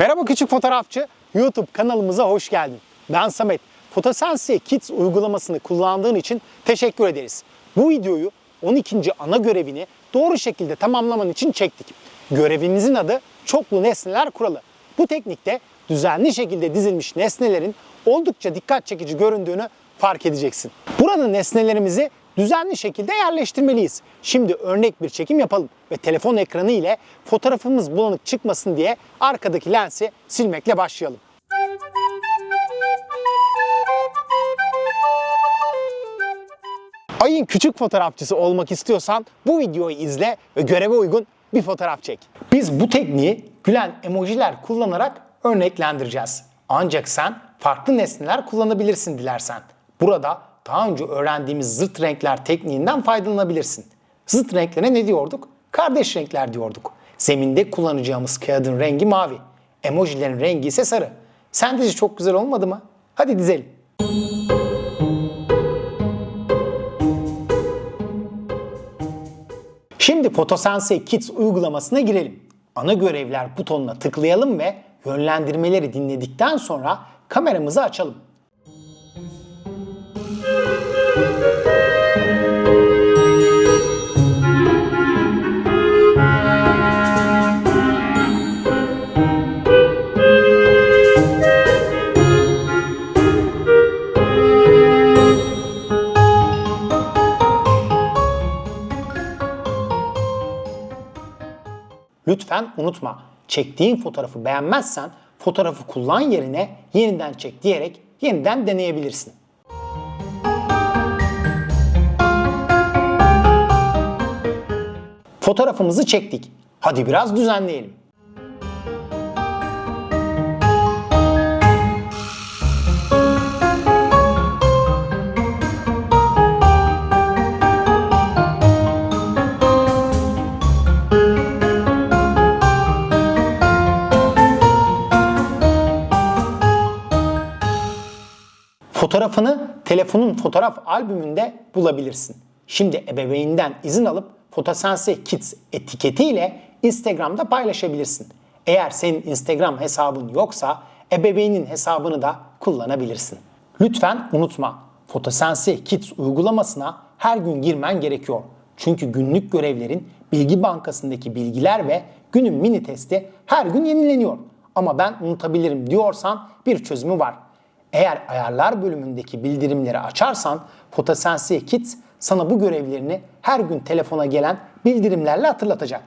Merhaba küçük fotoğrafçı. YouTube kanalımıza hoş geldin. Ben Samet. Fotosense Kids uygulamasını kullandığın için teşekkür ederiz. Bu videoyu 12. ana görevini doğru şekilde tamamlaman için çektik. Görevimizin adı çoklu nesneler kuralı. Bu teknikte düzenli şekilde dizilmiş nesnelerin oldukça dikkat çekici göründüğünü fark edeceksin. Burada nesnelerimizi düzenli şekilde yerleştirmeliyiz. Şimdi örnek bir çekim yapalım ve telefon ekranı ile fotoğrafımız bulanık çıkmasın diye arkadaki lensi silmekle başlayalım. Ayın küçük fotoğrafçısı olmak istiyorsan bu videoyu izle ve göreve uygun bir fotoğraf çek. Biz bu tekniği gülen emojiler kullanarak örneklendireceğiz. Ancak sen farklı nesneler kullanabilirsin dilersen. Burada daha önce öğrendiğimiz zıt renkler tekniğinden faydalanabilirsin. Zıt renklere ne diyorduk? Kardeş renkler diyorduk. Zeminde kullanacağımız kağıdın rengi mavi. Emojilerin rengi ise sarı. Sentezi çok güzel olmadı mı? Hadi dizelim. Şimdi Fotosense Kids uygulamasına girelim. Ana görevler butonuna tıklayalım ve yönlendirmeleri dinledikten sonra kameramızı açalım. Lütfen unutma, çektiğin fotoğrafı beğenmezsen fotoğrafı kullan yerine yeniden çek diyerek yeniden deneyebilirsin. Fotoğrafımızı çektik. Hadi biraz düzenleyelim. Fotoğrafını telefonun fotoğraf albümünde bulabilirsin. Şimdi ebeveyninden izin alıp Fotosense Kids etiketiyle Instagram'da paylaşabilirsin. Eğer senin Instagram hesabın yoksa ebeveynin hesabını da kullanabilirsin. Lütfen unutma, Fotosense Kids uygulamasına her gün girmen gerekiyor. Çünkü günlük görevlerin bilgi bankasındaki bilgiler ve günün mini testi her gün yenileniyor. Ama ben unutabilirim diyorsan bir çözümü var. Eğer ayarlar bölümündeki bildirimleri açarsan Fotosense Kids sana bu görevlerini her gün telefona gelen bildirimlerle hatırlatacak.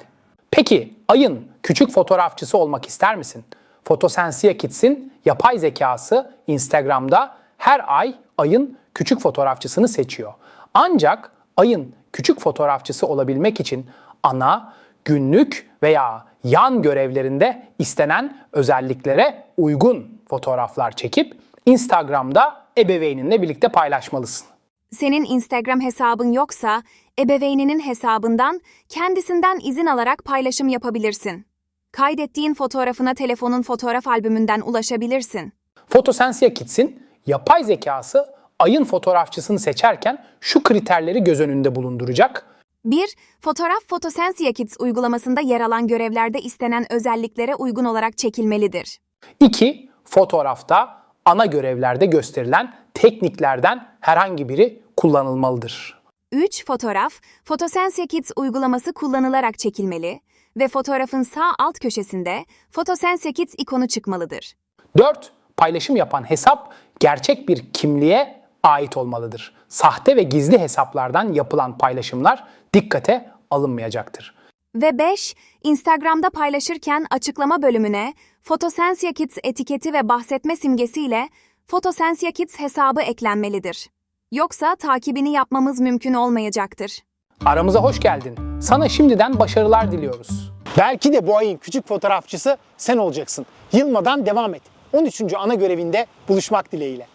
Peki ayın küçük fotoğrafçısı olmak ister misin? Fotosensiye Kids'in yapay zekası Instagram'da her ay ayın küçük fotoğrafçısını seçiyor. Ancak ayın küçük fotoğrafçısı olabilmek için ana, günlük veya yan görevlerinde istenen özelliklere uygun fotoğraflar çekip Instagram'da ebeveyninle birlikte paylaşmalısın. Senin Instagram hesabın yoksa, ebeveyninin hesabından kendisinden izin alarak paylaşım yapabilirsin. Kaydettiğin fotoğrafına telefonun fotoğraf albümünden ulaşabilirsin. Fotosensiye Kids'in yapay zekası ayın fotoğrafçısını seçerken şu kriterleri göz önünde bulunduracak. 1. Fotoğraf Fotosensiye Kids uygulamasında yer alan görevlerde istenen özelliklere uygun olarak çekilmelidir. 2. Fotoğrafta ana görevlerde gösterilen tekniklerden herhangi biri kullanılmalıdır. 3. Fotoğraf, Fotosensiye Kids uygulaması kullanılarak çekilmeli ve fotoğrafın sağ alt köşesinde Fotosensiye Kids ikonu çıkmalıdır. 4. Paylaşım yapan hesap gerçek bir kimliğe ait olmalıdır. Sahte ve gizli hesaplardan yapılan paylaşımlar dikkate alınmayacaktır. Ve 5. Instagram'da paylaşırken açıklama bölümüne Fotosensiye Kids etiketi ve bahsetme simgesiyle Fotosensiye Kids hesabı eklenmelidir. Yoksa takibini yapmamız mümkün olmayacaktır. Aramıza hoş geldin. Sana şimdiden başarılar diliyoruz. Belki de bu ayın küçük fotoğrafçısı sen olacaksın. Yılmadan devam et. 13. ana görevinde buluşmak dileğiyle.